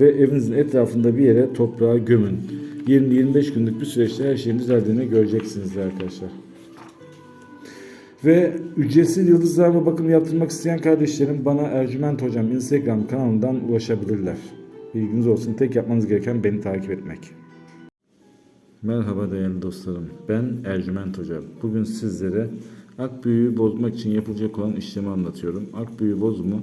ve evinizin etrafında bir yere toprağa gömün. 20-25 günlük bir süreçte her şeyin düzeldiğini göreceksiniz arkadaşlar. Ve ücretsiz yıldızlarla bakım yaptırmak isteyen kardeşlerim bana Ercüment Hocam Instagram kanalından ulaşabilirler. Bilginiz olsun tek yapmanız gereken beni takip etmek. Merhaba değerli dostlarım. Ben Ercüment Hocam. Bugün sizlere ak büyüğü bozmak için yapılacak olan işlemi anlatıyorum. Ak büyüğü bozumu